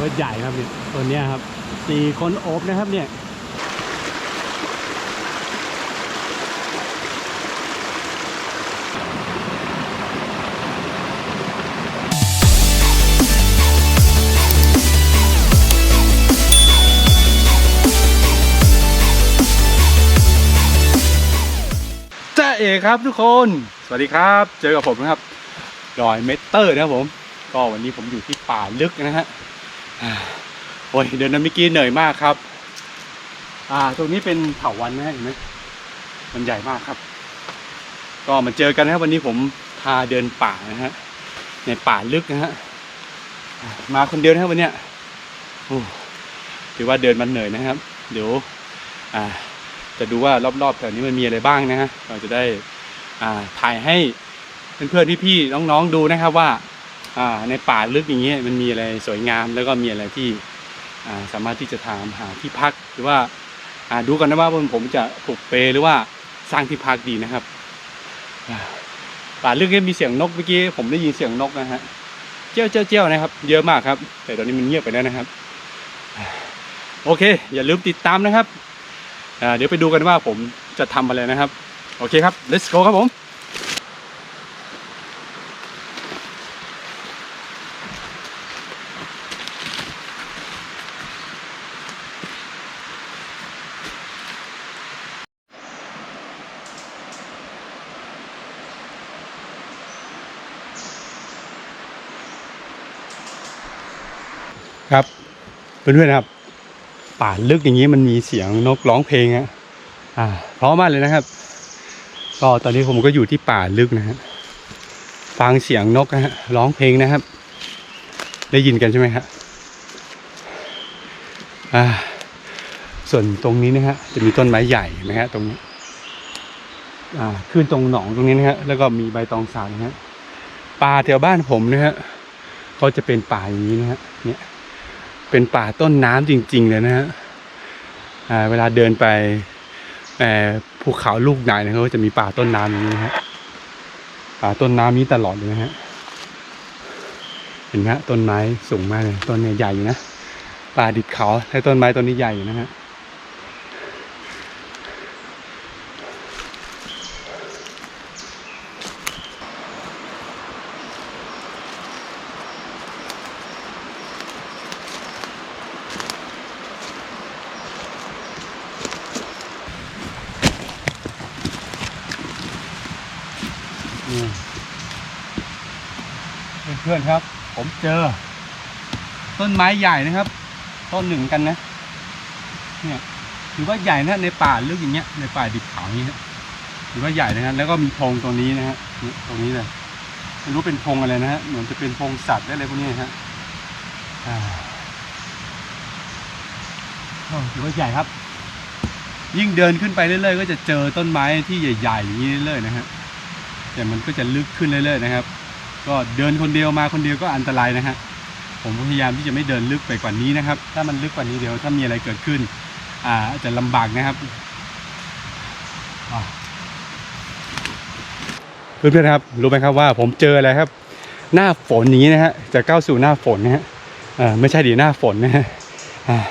ว่าใหญ่ครับเนี่ยตัวนี้ครับสี่คนโอบนะครับเนี่ยจ้าเอกครับทุกคน สวัสดีครับ เจอกับผมนะครับ ดอยเมตเตอร์นะครับผม ก็วันนี้ผมอยู่ที่ป่าลึกนะฮะ โอ้ยเดินน้ำเมื่อกี้เหนื่อยมากครับ อ่า ตรงนี้เป็นเถาวันนะเห็นไหมมันใหญ่มากครับ ก็มาเจอกันนะครับวันนี้ผมพาเดินป่านะฮะ ในป่าลึกนะฮะ มาคนเดียวนะครับวันเนี้ยโอ้ถือว่าเดินมันเหนื่อยนะครับ เดี๋ยว อ่า จะดูว่ารอบๆแถวนี้มันมีอะไรบ้างนะฮะ เราจะได้ อ่า ถ่ายให้เพื่อนๆพี่ๆน้องๆดูนะครับว่า ในป่าลึกอย่างเงี้ยมันมีอะไรสวยงามแล้วก็มีอะไรที่สามารถที่จะทำหาที่พักหรือว่าดูกันนะว่าผมจะปลูกเปหรือว่าสร้างที่พักดีนะครับป่าลึกเนี่ยมีเสียงนกเมื่อกี้ผมได้ยินเสียงนกนะฮะเจ้าเจ้าเจ้านะครับ เยอะมากครับ แต่ตอนนี้มันเงียบไปแล้วนะครับ โอเค อย่าลืมติดตามนะครับเดี๋ยวไปดูกันว่าผมจะทำอะไรนะครับ โอเคครับ let's go ครับผม เพื่อนๆครับ ป่าลึกอย่างนี้มันมีเสียงนกร้องเพลงอะอ่าเพราะมากเลยนะครับ ก็ตอนนี้ผมก็อยู่ที่ป่าลึกนะฮะฟังเสียงนกนะฮะร้องเพลงนะครับ ได้ยินกันใช่ไหมฮะอ่าส่วนตรงนี้นะฮะจะมีต้นไม้ใหญ่นะฮะตรงนี้อ่าขึ้นตรงหนองตรงนี้นะฮะแล้วก็มีใบตองสาวนะฮะป่าแถวบ้านผมนะฮะก็จะเป็นป่าอย่างนี้นะฮะเนี่ย เป็นป่าต้นน้ำจริง ๆ เลยนะฮะเวลาเดินไปภูเขาลูกไหนนะครับก็จะมีป่าต้นน้ำอย่างนี้นะฮะป่าต้นน้ำนี้ตลอดเลยนะฮะเห็นไหมต้นไม้สูงมากเลยต้นเนี่ยใหญ่อยู่นะป่าดิบเขาใช้ต้นไม้ต้นนี้ใหญ่อยู่นะฮะ นี่เพื่อนๆครับ ผม เจอ ต้นไม้ใหญ่นะครับ ต้นหนึ่งกันนะ เนี่ยถือว่าใหญ่นะในป่าลึกอย่างเงี้ย ในป่าดิบเขาอย่างเงี้ยถือว่าใหญ่นะฮะแล้วก็มีพงตรงนี้นะฮะตรงนี้เลยไม่รู้เป็นพงอะไรนะฮะเหมือนจะเป็นพงสัตว์อะไรพวกนี้นะฮะถือว่าใหญ่ครับ ยิ่งเดินขึ้นไปเรื่อยๆ ก็จะเจอต้นไม้ที่ใหญ่ๆอย่างนี้เรื่อยๆนะฮะแต่มันก็จะลึกขึ้นเรื่อยๆนะครับ ก็เดินคนเดียวมาคนเดียวก็อันตรายนะฮะผมพยายามที่จะไม่เดินลึกไปกว่านี้นะครับ ถ้ามันลึกกว่านี้เดี๋ยวถ้ามีอะไรเกิดขึ้น อ่าจจะลำบากนะครับเพื่อนๆครับรู้ไหมครับว่าผมเจออะไรครับ หน้าฝนนี้นะฮะจะก้าวสู่หน้าฝนนะฮะอ่าไม่ใช่ดีหน้าฝนนะฮะ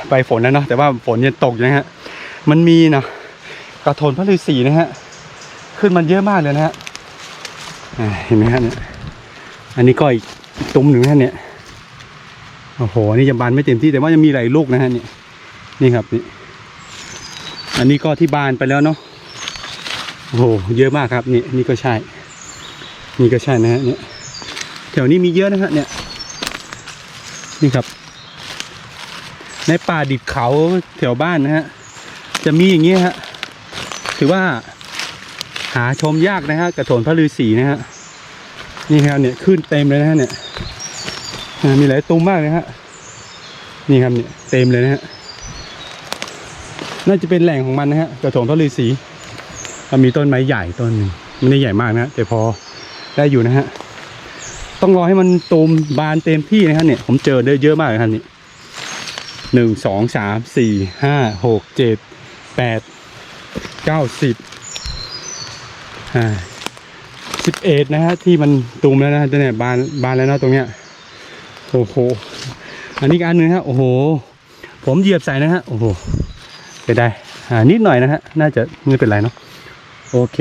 ไปฝนแล้วเนาะแต่ว่าฝนยังตกอยู่นะฮะมันมีเนาะกระโถนพระฤาษีนะฮะขึ้นมันเยอะมากเลยนะฮะเห็นไหมฮะเนี่ย อันนี้ก็อีกตุ้มหนึ่งนะเนี่ยโอ้โหนี่ยังบานไม่เต็มที่แต่ว่ายังมีหลายลูกนะฮะเนี่ยนี่ครับนี่อันนี้ก็ที่บานไปแล้วเนาะโอ้โหเยอะมากครับนี่นี่ก็ใช่ นี่ก็ใช่นะฮะเนี่ยแถวนี้มีเยอะนะฮะเนี่ยนี่ครับ ในป่าดิบเขาแถวบ้านนะฮะจะมีอย่างนี้ฮะถือว่าหาชมยากนะฮะกระโถนพระฤาษีนะฮะ นี่ครับเนี่ยขึ้นเต็มเลยนะฮะเนี่ยมีหลายตุ้มมากเลยฮะนี่ครับเนี่ยเต็มเลยนะฮะน่าจะเป็นแหล่งของมันนะฮะกระถนพระฤาษีมันมีต้นไม้ใหญ่ต้นหนึ่งไม่ได้ใหญ่มากนะฮะแต่พอได้อยู่นะฮะต้องรอให้มันตูมบานเต็มที่นะฮะเนี่ยผมเจอได้เยอะมากเลยครับนี่หนึ่งสองสามสี่ห้าหกเจ็ดแปดเก้าสิบ สิบเอ็ดนะฮะที่มันตูมแล้วนะเนี่ยบานบานแล้วนะตรงเนี้ยโอ้โหอันนี้อันหนึงฮะโอ้โห ผมเหยียบใส่นะฮะโอ้โหไปได้อ่านิดหน่อยนะฮะน่าจะไม่เป็นไรเนาะโอเค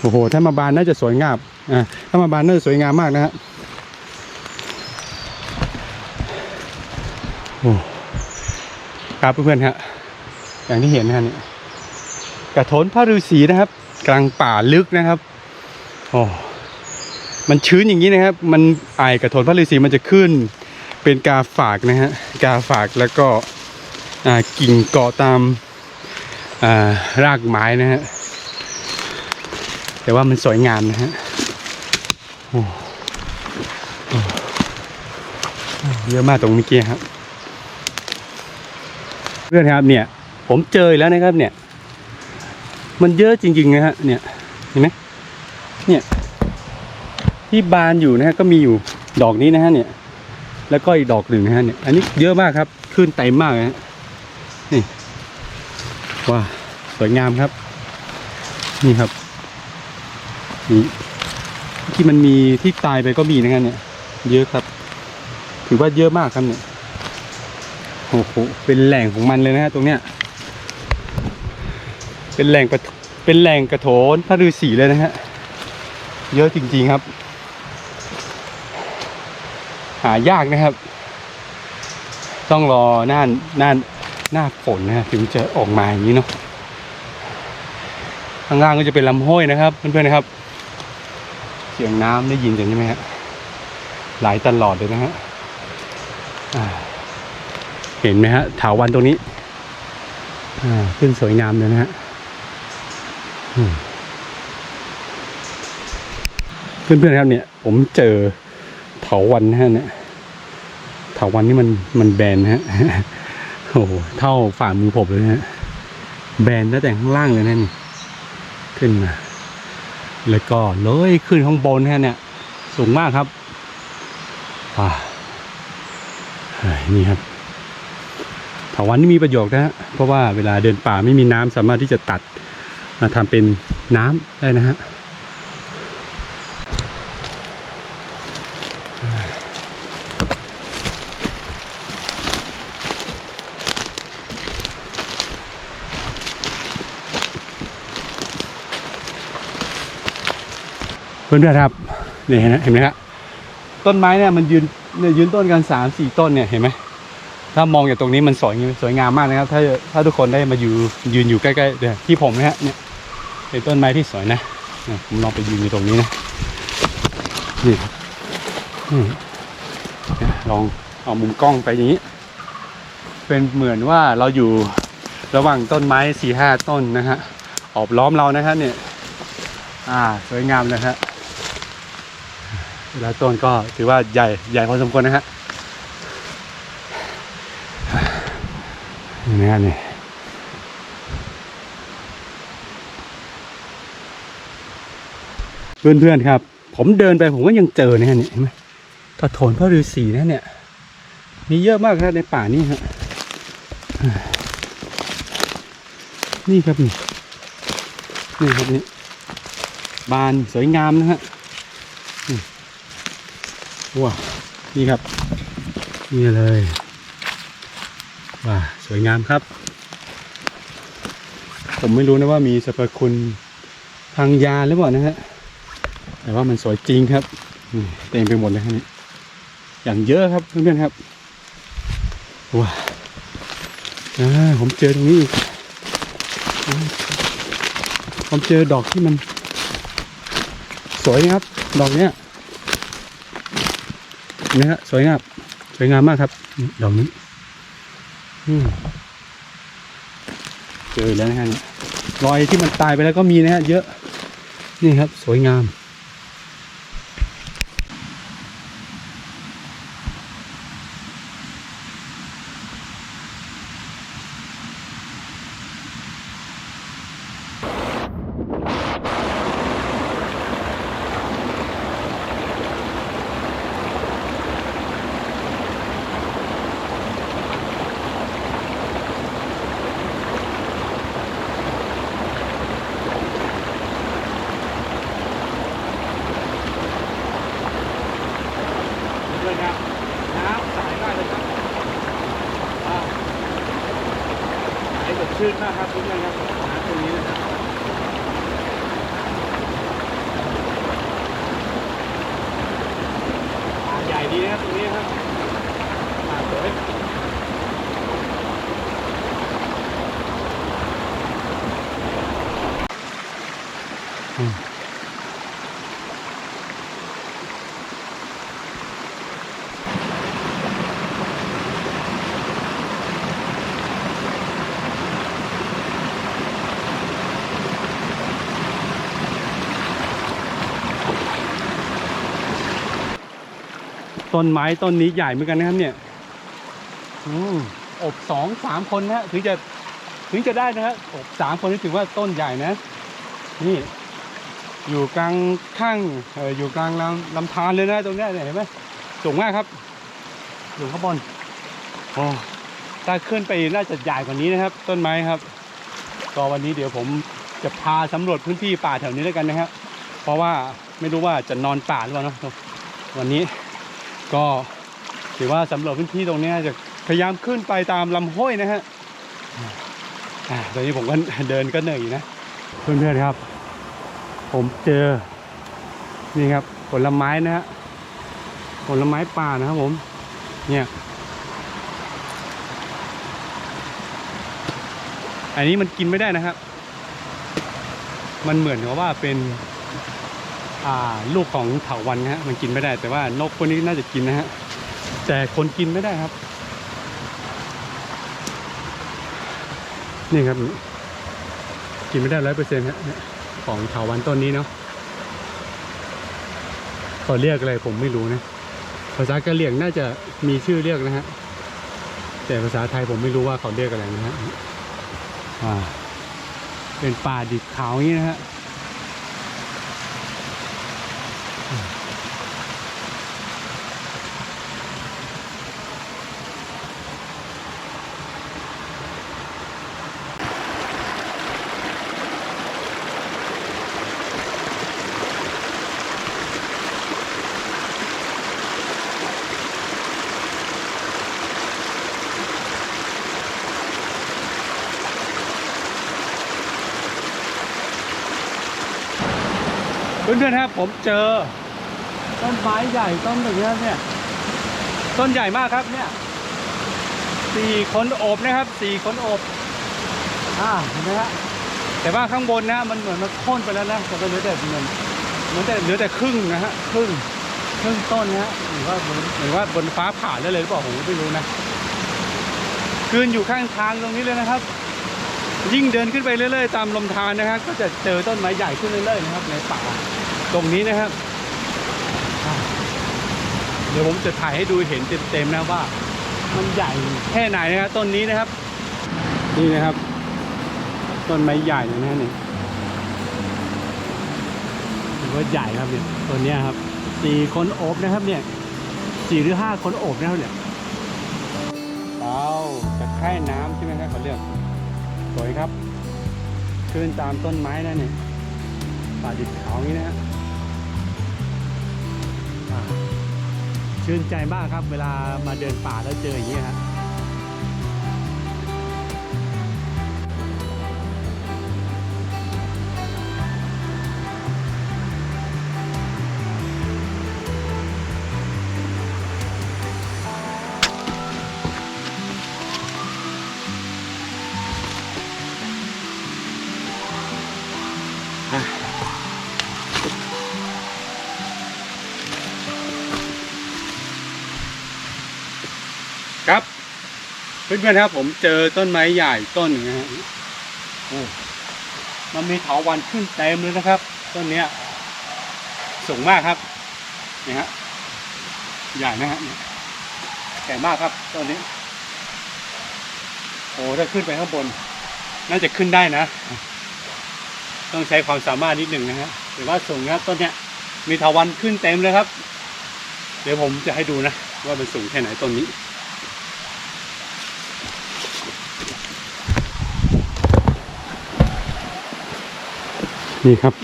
โอ้โหถ้ามาบานน่าจะสวยงามอ่าถ้ามาบานน่าจะสวยงามมากนะฮะโอ้ครับเพื่อนๆฮะอย่างที่เห็นนะฮะนี่กระโถนพระฤาษีนะครับ กลางป่าลึกนะครับ โอ้มันชื้นอย่างนี้นะครับ มันไอกระโถนพระฤาษีมันจะขึ้น เป็นกาฝากนะฮะกาฝากแล้วก็กิ่งเกาะตามารากไม้นะฮะแต่ว่ามันสวยงามนะฮะเยอะมากตรงเมื่อกี้ครับ เพื่อนครับเนี่ย ผมเจอแล้วนะครับเนี่ย มันเยอะจริงๆนะฮะเนี่ยเห็นไหม เนี่ย ที่บานอยู่นะฮะก็มีอยู่ดอกนี้นะฮะเนี่ย แล้วก็อีกดอกหนึ่งนะฮะเนี่ย อันนี้เยอะมากครับขึ้นเต็มมากนะฮะนี่ว้าสวยงามครับ นี่ครับนี่ที่มันมีที่ตายไปก็มีนะครับเนี่ย เยอะครับ ถือว่าเยอะมากครับเนี่ยโอ้โหเป็นแหล่งของมันเลยนะฮะตรงเนี้ย เป็นแหล่งเป็นแหล่งกระโถนพระฤาษีเลยนะฮะ เยอะจริงๆครับ หายากนะครับ ต้องรอหน้าหน้าหน้าฝนนะถึงจะออกมาอย่างนี้เนาะข้างล่างก็จะเป็นลำห้วยนะครับเพื่อนๆนะครับ เสียงน้ำได้ยินกันใช่ไหมฮะไหลตลอดเลยนะฮะเห็นไหมฮะถาวันตรงนี้ขึ้นสวยงามเลยนะฮะ เพื่อนๆครับเนี่ย ผมเจอเถาวันฮะเนี่ยเถาวันนี่มันมันแบนฮะโอ้โหเท่าฝ่ามือผมเลยนะฮะแบนตั้งแต่ข้างล่างเลยนะนี่ขึ้นมาแล้วก็เลยขึ้นข้างบนแค่เนี่ย สูงมากครับว้านี่ครับเถาวันนี่มีประโยชน์นะฮะเพราะว่าเวลาเดินป่าไม่มีน้ำสามารถที่จะตัดมาทำเป็นน้ำได้นะฮะ พื่อนๆครับนี่เห็นไหมเห็นไหมครับต้นไม้เนี่ยมันยืนเนี่ยยืนต้นกันสามสี่ต้นเนี่ยเห็นไหมถ้ามองจากตรงนี้มันสวยสวยงามมากนะครับ ถ้าถ้าทุกคนได้มาอยู่ยืนอยู่ใกล้ๆเนี่ยที่ผมนะฮะเนี่ยเป็นต้นไม้ที่สวยนะเนี่ยผมลองไปยืนอยู่ตรงนี้นะนี่นี่ลองเอามุมกล้องไปอย่างนี้ เป็นเหมือนว่าเราอยู่ระหว่างต้นไม้สี่ห้าต้นนะฮะออบล้อมเรานะฮะเนี่ยอ่าสวยงามเลยฮะ แล้วต้นก็ถือว่าใหญ่ใหญ่พอสมควรนะฮะนี่นะฮะนี่เพื่อนๆครับ ผมเดินไปผมก็ยังเจอนะฮะเนี่ยเห็นไหมกระโถนพระฤาษีนะเนี่ย มีเยอะมากครับในป่านี่ฮะนี่ครับนี่นี่ครับนี่บานสวยงามนะฮะ ว้านี่ครับ นี่เลยว้าสวยงามครับ ผมไม่รู้นะว่ามีสรรพคุณทางยาหรือเปล่านะฮะ แต่ว่ามันสวยจริงครับเต็มไปหมดเลยครับนี่อย่างเยอะครับเพื่อนๆครับว้าผมเจอตรงนี้ผมเจอดอกที่มัน สวยครับ ดอกเนี้ย นะฮะสวยงามสวยงามมากครับดอกนี้เจอแล้วนะฮะรอยที่มันตายไปแล้วก็มีนะฮะเยอะ นี่ครับ สวยงาม ป่าใหญ่ดีนะครับตรงนี้ครับป่าสวยอืม ต้นไม้ต้นนี้ใหญ่เหมือนกันนะครับเนี่ยออบสองสามคนนะถึงจะถึงจะได้นะครับอบสามคนนี่ถือว่าต้นใหญ่นะ นี่อยู่กลางข้างเอออยู่กลางลำลำธารเลยนะตรงนี้เห็นไหมสูงมากครับอยู่ข้างบนโอ้ถ้าขึ้นไปน่าจะใหญ่กว่านี้นะครับ ต้นไม้ครับ ก็วันนี้เดี๋ยวผมจะพาสำรวจพื้นที่ป่าแถวนี้แล้วกันนะครับ เพราะว่าไม่รู้ว่าจะนอนป่าหรือเปล่าเนะวันนี้ ก็ถือว่าสำรวจพื้นที่ตรงนี้จะพยายามขึ้นไปตามลำห้วยนะฮะอ่าตอนนี้ผมก็เดินก็เหนื่อยนะ เพื่อนๆครับ ผมเจอ นี่ครับผลไม้นะฮะผลไม้ป่านะครับผม เนี่ยอันนี้มันกินไม่ได้นะครับ มันเหมือนกับว่าเป็น ลูกของเถาวันนะฮะมันกินไม่ได้แต่ว่านกพวกนี้น่าจะกินนะฮะแต่คนกินไม่ได้ครับ นี่ครับ กินไม่ได้ร้อยเปอร์เซ็นต์ฮะของเถาวันต้นนี้เนาะเขาเรียกอะไรผมไม่รู้นะภาษากะเหรี่ยงน่าจะมีชื่อเรียกนะฮะแต่ภาษาไทยผมไม่รู้ว่าเขาเรียกอะไรนะฮะเป็นป่าดิบขาวอย่างนี้นะฮะ เพื่อนๆครับผมเจอ ต้นไม้ใหญ่ต้นหนึ่งนะครับเนี่ยต้นใหญ่มากครับเนี่ยสี่คนโอบนะครับสี่คนโอบอ่าเห็นไหมฮะแต่ว่าข้างบนนะมันเหมือนมันโค่นไปแล้วนะแต่ก็เหลือแต่เหมือนเหมือนแต่เหลือแต่ครึ่งนะฮะครึ่งครึ่งต้นนะฮะหรือว่าเหมือนหรือว่าบนฟ้าผ่าได้เลยหรือเปล่าผมก็ไม่รู้นะคืนอยู่ข้างทางตรงนี้เลยนะครับ ยิ่งเดินขึ้นไปเรื่อย ๆ ตามลมทานนะครับก็จะเจอต้นไม้ใหญ่ขึ้นเรื่อยๆนะครับในป่า ตรงนี้นะครับ เดี๋ยวผมจะถ่ายให้ดูเห็นเต็มๆนะว่า มันใหญ่แค่ไหนนะครับต้นนี้นะครับ นี่นะครับ ต้นไม้ใหญ่เลยนะนี่ถือว่าใหญ่ครับเนี่ยต้นนี้ครับสี่คนโอบนะครับเนี่ยสี่หรือห้าคนโอบนะครับเนี่ยเต้าตะไคร่น้ำใช่ไหมครับเขาเรียกสวยครับขึ้นตามต้นไม้นั่นเนี่ยป่าดิบเขาอย่างนี้นะฮะ ชื่นใจมากครับ เวลามาเดินป่าแล้วเจออย่างนี้ฮะ ครับ เพื่อนๆครับ ผมเจอต้นไม้ใหญ่ต้นหนึ่งนะฮะโอ้มันมีเถาวันขึ้นเต็มเลยนะครับ ต้นเนี้ยสูงมากครับนี่ฮะใหญ่นะฮะใหญ่มากครับต้นนี้ โอ้ถ้าขึ้นไปข้างบน น่าจะขึ้นได้นะ ต้องใช้ความสามารถนิดหนึ่งนะฮะหรือว่าสูงนะต้นเนี้ยมีเถาวันขึ้นเต็มเลยครับ เดี๋ยวผมจะให้ดูนะ ว่ามันสูงแค่ไหนต้นนี้ นี่ครับ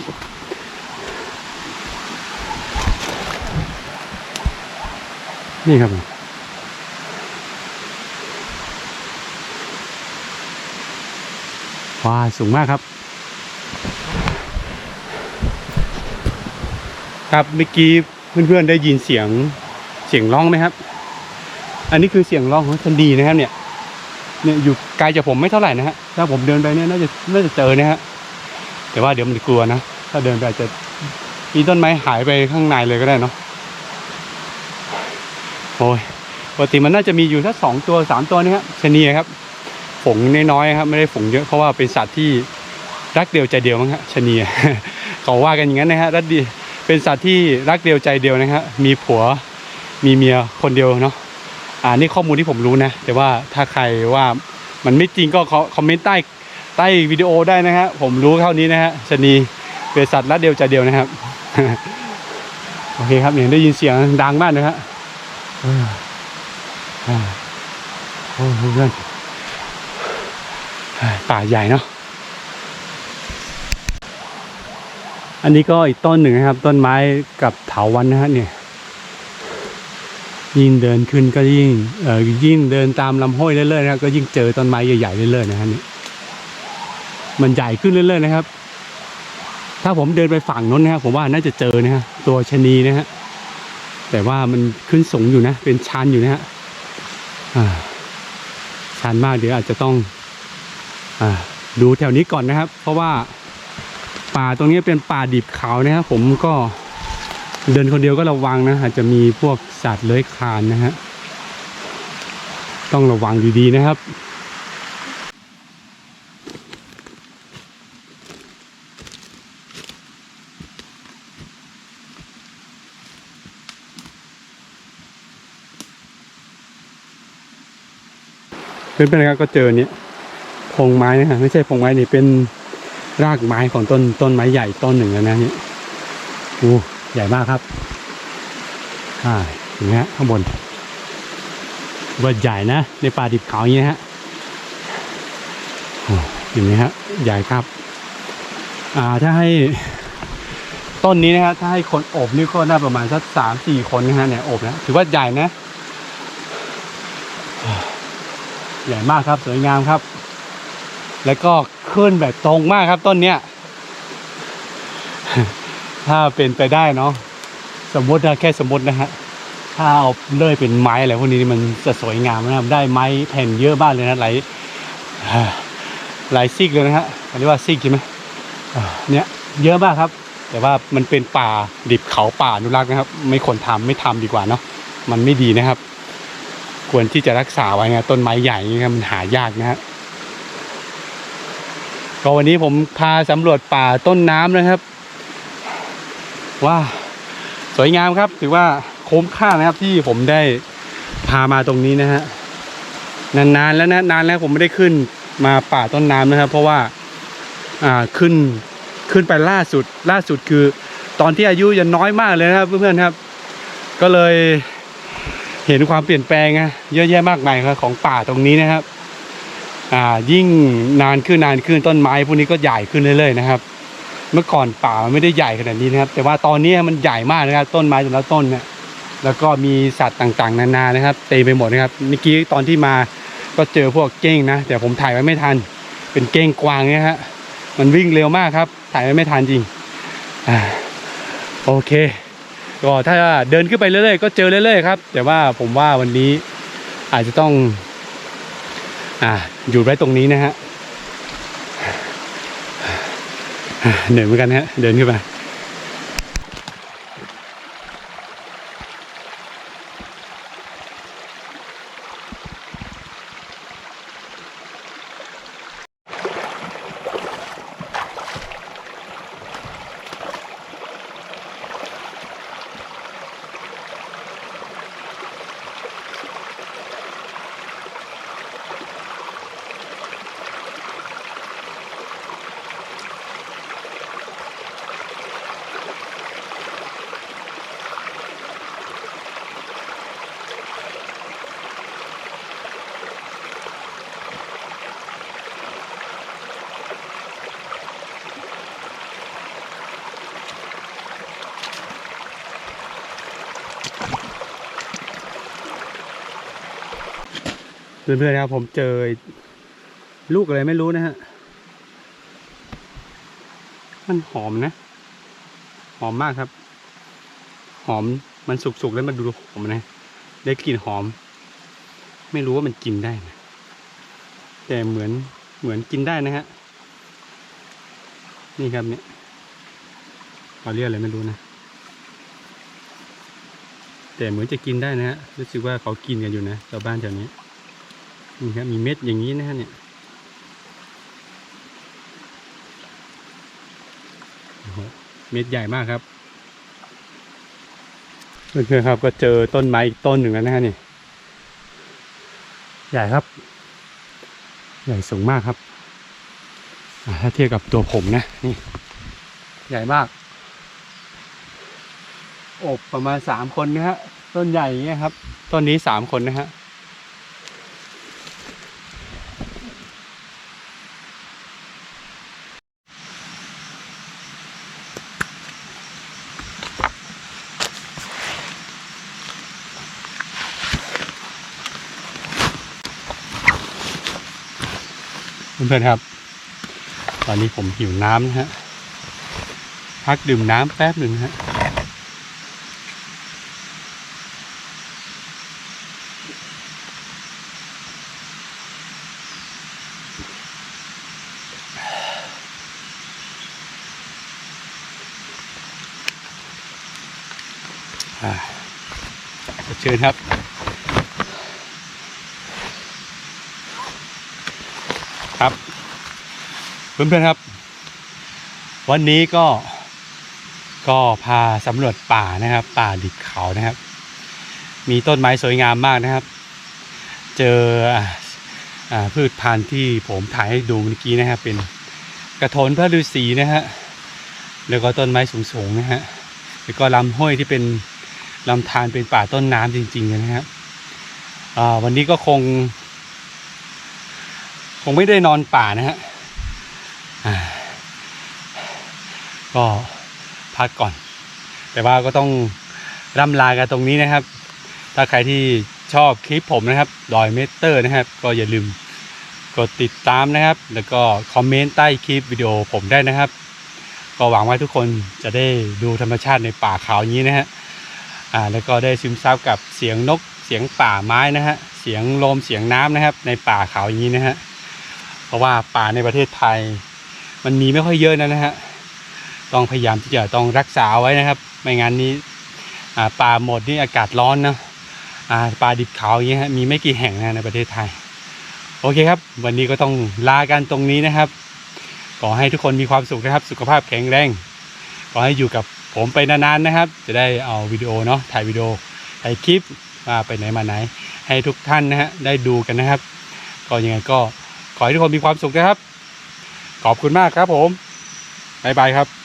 นี่ครับ ว้าสูงมากครับ ครับเมื่อกี้เพื่อนๆได้ยินเสียงเสียงร้องไหมครับ อันนี้คือเสียงร้องของชนดีนะครับเนี่ยเนี่ยอยู่ไกลจากผมไม่เท่าไหร่นะฮะถ้าผมเดินไปเนี่ยน่าจะน่าจะเจอนะฮะ แต่ว่าเดี๋ยวมันกลัวนะ ถ้าเดินไปอาจจะมีต้นไม้หายไปข้างในเลยก็ได้เนาะโอ้ยปกติมันน่าจะมีอยู่แค่สองตัวสามตัวนี่ครับชะนีครับฝงน้อยๆครับ ไม่ได้ฝงเยอะเพราะว่าเป็นสัตว์ที่รักเดียวใจเดียวมั้งฮะชะนีเขาว่ากันอย่างนั้นนะฮะรักดีเป็นสัตว์ที่รักเดียวใจเดียวนะฮะมีผัวมีเมียคนเดียวเนาะอ่านี่ข้อมูลที่ผมรู้นะ แต่ว่าถ้าใครว่ามันไม่จริงก็คอมเมนต์ใต้ ใต้วิดีโอได้นะฮะผมรู้เท่านี้นะฮะชนีเป็นสัตว์รักเดียวใจเดียวนะครับ โอเคครับเนี่ยได้ยินเสียงดังมากนะฮะเอออ่าโอ้เพื่อนป่าใหญ่เนาะอันนี้ก็อีกต้นหนึ่งนะครับ ต้นไม้กับเถาวันนะฮะเนี่ยยิ่งเดินขึ้นก็ยิ่งเอ่อยิ่งเดินตามลำห้วยเรื่อยๆนะครับก็ยิ่งเจอต้นไม้ใหญ่ๆเรื่อยๆนะฮะนี่ มันใหญ่ขึ้นเรื่อยๆนะครับ ถ้าผมเดินไปฝั่งนู้นนะครับผมว่าน่าจะเจอนะฮะตัวชะนีนะฮะแต่ว่ามันขึ้นสูงอยู่นะ เป็นชันอยู่นะฮะชันมากเดี๋ยวอาจจะต้องอดูแถวนี้ก่อนนะครับ เพราะว่าป่าตรงนี้เป็นป่าดิบเขานะครับผมก็เดินคนเดียวก็ระวังนะอาจจะมีพวกสัตว์เลื้อยคลานนะฮะต้องระวังดีๆนะครับ เพื่อนๆครับก็เจอเนี้ยพงไม้นะฮะไม่ใช่พงไม้นี่เป็นรากไม้ของต้นต้นไม้ใหญ่ต้นหนึ่งแล้วนะเนี่ยโอ้ใหญ่มากครับอ่าอย่างเงี้ยข้างบนว่าใหญ่นะ ในป่าดิบเขาอย่างเงี้ยฮะอย่างนี้ฮะใหญ่ครับ อ่าถ้าให้ต้นนี้นะฮะถ้าให้คนโอบนี่ก็น่าประมาณสักสามสี่คนนะฮะเนี่ยโอบนะถือว่าใหญ่นะ ใหญ่มากครับ สวยงามครับ แล้วก็ขึ้นแบบตรงมากครับต้นเนี้ย ถ้าเป็นไปได้เนาะสมมตินะแค่สมมตินะฮะถ้าเอาเลื่อยเป็นไม้อะไรพวกนี้มันจะสวยงามนะครับ ได้ไม้แผ่นเยอะมากเลยนะหลายหลายซิกเลยนะฮะเรียกว่าซิกใช่ไหมเนี่ยเยอะมากครับ แต่ว่ามันเป็นป่าดิบเขาป่าอนุรักษ์นะครับ ไม่ควรทำไม่ทำดีกว่าเนาะมันไม่ดีนะครับ ควรที่จะรักษาไว้นะต้นไม้ใหญ่อย่างนี้ครับมันหายากนะฮะก็วันนี้ผมพาสำรวจป่าต้นน้ำนะครับว่าสวยงามครับ ถือว่าคุ้มค่านะครับที่ผมได้พามาตรงนี้นะฮะนานๆแล้วนะนานแล้วผมไม่ได้ขึ้นมาป่าต้นน้ำนะครับ เพราะว่าอ่าขึ้นขึ้นไปล่าสุดล่าสุดคือ ตอนที่อายุยังน้อยมากเลยนะครับเพื่อนๆครับ ก็เลย เห็นความเปลี่ยนแปลงนะเยอะแยะมากมายครับของป่าตรงนี้นะครับ อ่ายิ่งนานขึ้นนานขึ้นต้นไม้พวกนี้ก็ใหญ่ขึ้นเรื่อยๆนะครับ เมื่อก่อนป่ามันไม่ได้ใหญ่ขนาดนี้นะครับ แต่ว่าตอนนี้มันใหญ่มากนะครับ ต้นไม้แต่ละต้นเนี่ยแล้วก็มีสัตว์ต่างๆ นานานะครับเต็มไปหมดนะครับเมื่อกี้ตอนที่มาก็เจอพวกเก้งนะแต่ผมถ่ายไว้ไม่ทัน เป็นเก้งกวางเนี่ยฮะมันวิ่งเร็วมากครับ ถ่ายไว้ไม่ทันจริงอ่าโอเค ก็ถ้าเดินขึ้นไปเรื่อยๆก็เจอเรื่อยๆครับ แต่ว่าผมว่าวันนี้อาจจะต้องอ่าอยู่ไว้ตรงนี้นะฮะเหนื่อยเหมือนกันฮะเดินขึ้นไป เพื่อนๆครับผมเจอลูกอะไรไม่รู้นะฮะ มันหอมนะ หอมมากครับ หอมมันสุกๆแล้วมันดูหอมนะ ได้กลิ่นหอม ไม่รู้ว่ามันกินได้นะแต่เหมือนเหมือนกินได้นะฮะ นี่ครับเนี่ยเขาเรียกอะไรไม่รู้นะ แต่เหมือนจะกินได้นะฮะ รู้สึกว่าเขากินกันอยู่นะชาวบ้านแถวนี้ นี่ครับมีเม็ดอย่างนี้นะฮะเนี่ยเม็ดใหญ่มากครับเพื่อนๆครับก็เจอต้นไม้อีกต้นหนึ่งแล้วนะฮะนี่ใหญ่ครับ ใหญ่สูงมากครับถ้าเทียบกับตัวผมนะนี่ ใหญ่มาก อบประมาณสามคนนะฮะต้นใหญ่เงี้ยครับ ต้นนี้สามคนนะฮะ เพื่อนๆครับ ตอนนี้ผมหิวน้ำนะฮะ พักดื่มน้ำแป๊บหนึ่งฮะอ่าเชิญครับ ครับ เพื่อนๆครับ วันนี้ก็ก็พาสำรวจป่านะครับ ป่าดิบเขานะครับ มีต้นไม้สวยงามมากนะครับ เจออพืชพันธุ์ที่ผมถ่ายให้ดูเมื่อกี้นะครับ เป็นกระโถนพระฤาษีนะฮะแล้วก็ต้นไม้สูงๆนะฮะแล้วก็ลำห้วยที่เป็นลำธารเป็นป่าต้นน้ำจริงๆนะครับวันนี้ก็คง คงไม่ได้นอนป่านะฮะก็พักก่อน แต่ว่าก็ต้องร่ำลากันตรงนี้นะครับ ถ้าใครที่ชอบคลิปผมนะครับ ดอยเมเตอร์นะครับ ก็อย่าลืมกดติดตามนะครับ แล้วก็คอมเมนต์ใต้คลิปวิดีโอผมได้นะครับ ก็หวังว่าทุกคนจะได้ดูธรรมชาติในป่าเขาอย่างนี้นะฮะอ่าแล้วก็ได้ซึมซับกับเสียงนกเสียงป่าไม้นะฮะเสียงลมเสียงน้ำนะครับ ในป่าเขาอย่างนี้นะฮะ ราะว่าป่าในประเทศไทย มันมีไม่ค่อยเยอะนะนะฮะต้องพยายามที่จะต้องรักษาไว้นะครับ ไม่งั้นนี้ป่าหมดนี่อากาศร้อนนะป่าดิบเขาอย่างเงี้ยฮะมีไม่กี่แห่งนะในประเทศไทย โอเคครับ วันนี้ก็ต้องลากันตรงนี้นะครับขอให้ทุกคนมีความสุขนะครับ สุขภาพแข็งแรงขอให้อยู่กับผมไปนานๆนะครับ จะได้เอาวิดีโอเนาะถ่ายวิดีโอถ่ายคลิปมาไปไหนมาไหน ให้ทุกท่านนะฮะได้ดูกันนะครับ ก็ยังไงก็ ขอให้ทุกคนมีความสุขนะครับ ขอบคุณมากครับผม บ๊ายบายครับ